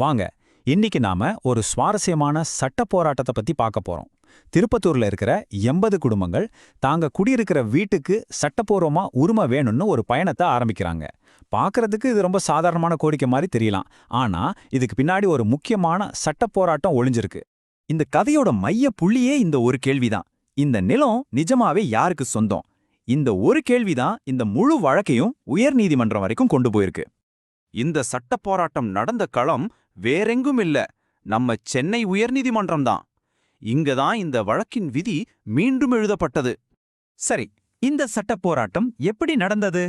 வாங்க இன்னைக்கு நாம ஒரு சுவாரஸ்யமான சட்ட போராட்டத்தை பத்தி பார்க்க போறோம். திருப்பத்தூர்ல இருக்கிற எண்பது குடும்பங்கள் தாங்க குடியிருக்கிற வீட்டுக்கு சட்டப்பூர்வமா உரிமை வேணும்னு ஒரு பயணத்தை ஆரம்பிக்கிறாங்க. பார்க்கறதுக்கு இது ரொம்ப சாதாரணமான கோரிக்கை மாதிரி தெரியலாம். ஆனா இதுக்கு பின்னாடி ஒரு முக்கியமான சட்ட போராட்டம் ஒளிஞ்சிருக்கு. இந்த கதையோட மைய புள்ளியே இந்த ஒரு கேள்விதான். இந்த நிலம் நிஜமாவே யாருக்கு சொந்தம்? இந்த ஒரு கேள்விதான் இந்த முழு வழக்கையும் உயர்நீதிமன்றம் வரைக்கும் கொண்டு போயிருக்கு. இந்த சட்ட போராட்டம் நடந்த களம் வேறெங்கும் இல்ல. நம்ம சென்னை உயர்நீதிமன்றம் தான். இங்க தான் இந்த வழக்கின் விதி மீண்டும் எழுதப்பட்டது. சரி இந்த சட்ட போராட்டம் எப்படி நடந்தது?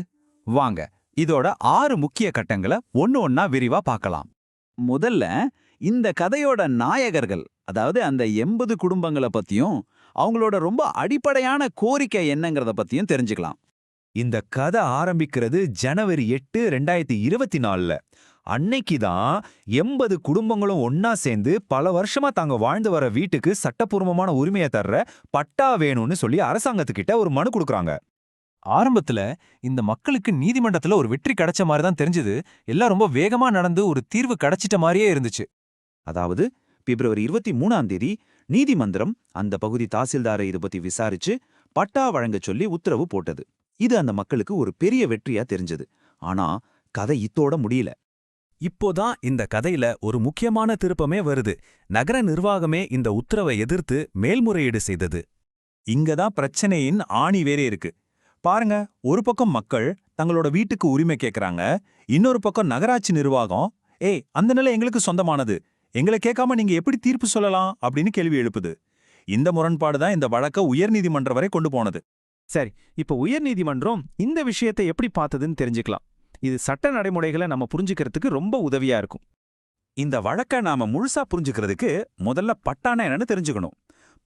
வாங்க இதோட ஆறு முக்கிய கட்டங்களை ஒன்னு ஒன்னா விரிவா பார்க்கலாம். முதல்ல இந்த கதையோட நாயகர்கள் அதாவது அந்த எண்பது குடும்பங்களை பத்தியும் அவங்களோட ரொம்ப அடிப்படையான கோரிக்கை என்னங்கிறத பத்தியும் தெரிஞ்சுக்கலாம். இந்த கதை ஆரம்பிக்கிறது ஜனவரி எட்டு ரெண்டாயிரத்தி இருபத்தி நாலுல. அன்னைக்கு தான் எண்பது குடும்பங்களும் ஒன்னா சேர்ந்து பல வருஷமா தாங்க வாழ்ந்து வர வீட்டுக்கு சட்டப்பூர்வமான உரிமையை தர்ற பட்டா வேணும்னு சொல்லி அரசாங்கத்துக்கிட்ட ஒரு மனு கொடுக்குறாங்க. ஆரம்பத்துல இந்த மக்களுக்கு நீதிமன்றத்துல ஒரு வெற்றி கிடைச்ச மாதிரி தான் தெரிஞ்சது. எல்லாம் ரொம்ப வேகமா நடந்து ஒரு தீர்வு கிடைச்சிட்ட மாதிரியே இருந்துச்சு. அதாவது பிப்ரவரி இருபத்தி மூணாம் தேதி நீதிமன்றம் அந்த பகுதி தாசில்தாரை இதை பத்தி விசாரிச்சு பட்டா வழங்க சொல்லி உத்தரவு போட்டது. இது அந்த மக்களுக்கு ஒரு பெரிய வெற்றியா தெரிஞ்சது. ஆனா கதை இத்தோட முடியல. இப்போதான் இந்த கதையில ஒரு முக்கியமான திருப்பமே வருது. நகர நிர்வாகமே இந்த உத்தரவை எதிர்த்து மேல்முறையீடு செய்தது. இங்கதான் பிரச்சனையின் ஆணி வேறே இருக்கு. பாருங்க ஒரு பக்கம் மக்கள் தங்களோட வீட்டுக்கு உரிமை கேக்குறாங்க இன்னொரு பக்கம் நகராட்சி நிர்வாகம் ஏய் அந்த நிலை எங்களுக்கு சொந்தமானது. எங்களை கேட்காம நீங்க எப்படி தீர்ப்பு சொல்லலாம்? அப்படின்னு கேள்வி எழுப்புது. இந்த முரண்பாடு தான் இந்த வழக்க உயர்நீதிமன்றம் வரை கொண்டு போனது. சரி இப்போ உயர்நீதிமன்றம் இந்த விஷயத்தை எப்படி பார்த்ததுன்னு தெரிஞ்சுக்கலாம். இது சட்ட நடைமுறைகளை நம்ம புரிஞ்சுக்கிறதுக்கு ரொம்ப உதவியா இருக்கும். இந்த வழக்க நாம முழுசா புரிஞ்சுக்கிறதுக்கு முதல்ல பட்டானா என்னன்னு தெரிஞ்சுக்கணும்.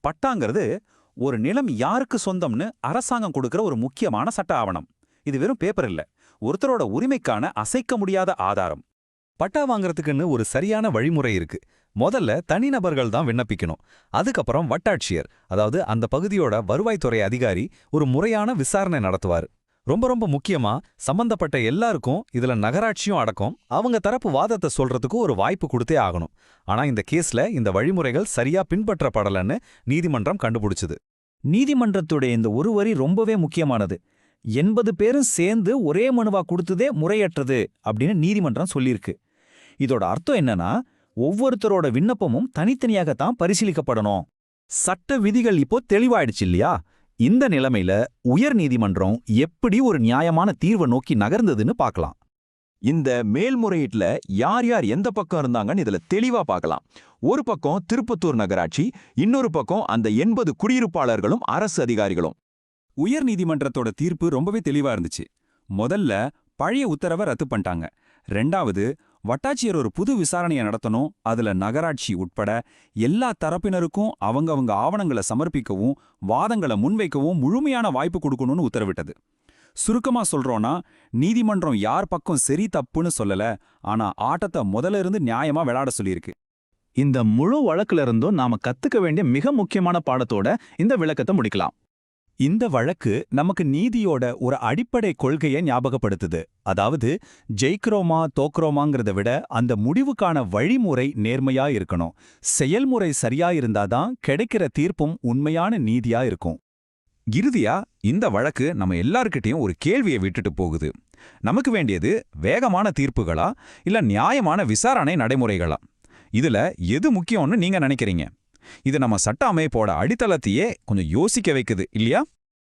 பட்டாங்கிறது ஒரு நிலம் யாருக்கு சொந்தம்னு அரசாங்கம் கொடுக்கிற ஒரு முக்கியமான சட்ட ஆவணம். இது வெறும் பேப்பர் இல்ல. ஒருத்தரோட உரிமைக்கான அசைக்க முடியாத ஆதாரம். பட்டா வாங்குறதுக்குன்னு ஒரு சரியான வழிமுறை இருக்கு. முதல்ல தனிநபர்கள் தான் விண்ணப்பிக்கணும். அதுக்கப்புறம் வட்டாட்சியர் அதாவது அந்த பகுதியோட வருவாய்த்துறை அதிகாரி ஒரு முறையான விசாரணை நடத்துவார். ரொம்ப ரொம்ப முக்கியமா சம்பந்தப்பட்ட எல்லாருக்கும் இதுல நகராட்சியும் அடக்கம். அவங்க தரப்பு வாதத்தை சொல்றதுக்கு ஒரு வாய்ப்பு கொடுத்தே ஆகணும். ஆனா இந்த கேஸ்ல இந்த வழிமுறைகள் சரியா பின்பற்றப்படலன்னு நீதிமன்றம் கண்டுபிடிச்சது. நீதிமன்றத்துடைய இந்த ஒரு வரி ரொம்பவே முக்கியமானது. எண்பது பேரும் சேர்ந்து ஒரே மனுவா கொடுத்ததே முறையற்றது அப்படின்னு நீதிமன்றம் சொல்லியிருக்கு. இதோட அர்த்தம் என்னன்னா ஒவ்வொருத்தரோட விண்ணப்பமும் தனித்தனியாகத்தான் பரிசீலிக்கப்படணும். சட்ட விதிகள் இப்போ தெளிவாயிடுச்சு இல்லையா? இந்த நிலைமையில உயர் நீதிமன்றம் எப்படி ஒரு நியாயமான தீர்வை நோக்கி நகர்ந்ததுன்னு பார்க்கலாம். இந்த மேல்முறையீட்டுல யார் யார் எந்த பக்கம் இருந்தாங்கன்னு இதுல தெளிவா பார்க்கலாம். ஒரு பக்கம் திருப்பத்தூர் நகராட்சி இன்னொரு பக்கம் அந்த எண்பது குடியிருப்பாளர்களும் அரசு அதிகாரிகளும். உயர் நீதிமன்றத்தோட தீர்ப்பு ரொம்பவே தெளிவா இருந்துச்சு. முதல்ல பழைய உத்தரவை ரத்து பண்ணிட்டாங்க. ரெண்டாவது வட்டாட்சியர் ஒரு புது விசாரணையை நடத்தணும் அதுல நகராட்சி உட்பட எல்லா தரப்பினருக்கும் அவங்கவங்க ஆவணங்களை சமர்ப்பிக்கவும் வாதங்களை முன்வைக்கவும் முழுமையான வாய்ப்பு கொடுக்கணும்னு உத்தரவிட்டது. சுருக்கமா சொல்றோம்னா நீதிமன்றம் யார் பக்கம் சரி தப்புன்னு சொல்லல ஆனா ஆட்டத்தை முதல்ல இருந்து நியாயமா விளையாட சொல்லியிருக்கு. இந்த முழு வழக்குல இருந்தும் நாம கத்துக்க வேண்டிய மிக முக்கியமான பாடத்தோட இந்த விளக்கத்தை முடிக்கலாம். இந்த வழக்கு நமக்கு நீதியோட ஒரு அடிப்படை கொள்கையை ஞாபகப்படுத்துது. அதாவது ஜெயிக்கிறோமா தோக்குறோமாங்கிறத விட அந்த முடிவுக்கான வழிமுறை நேர்மையா இருக்கணும். செயல்முறை சரியா இருந்தாதான் கிடைக்கிற தீர்ப்பும் உண்மையான நீதியா இருக்கும். இறுதியா இந்த வழக்கு நம்ம எல்லார்கிட்டயும் ஒரு கேள்வியை விட்டுட்டு போகுது. நமக்கு வேண்டியது வேகமான தீர்ப்புகளா இல்ல நியாயமான விசாரணை நடைமுறைகளா? இதுல எது முக்கியம்னு நீங்க நினைக்கிறீங்க? இது நம்ம சட்ட அமைப்போட அடித்தளத்தையே கொஞ்சம் யோசிக்க வைக்குது இல்லையா?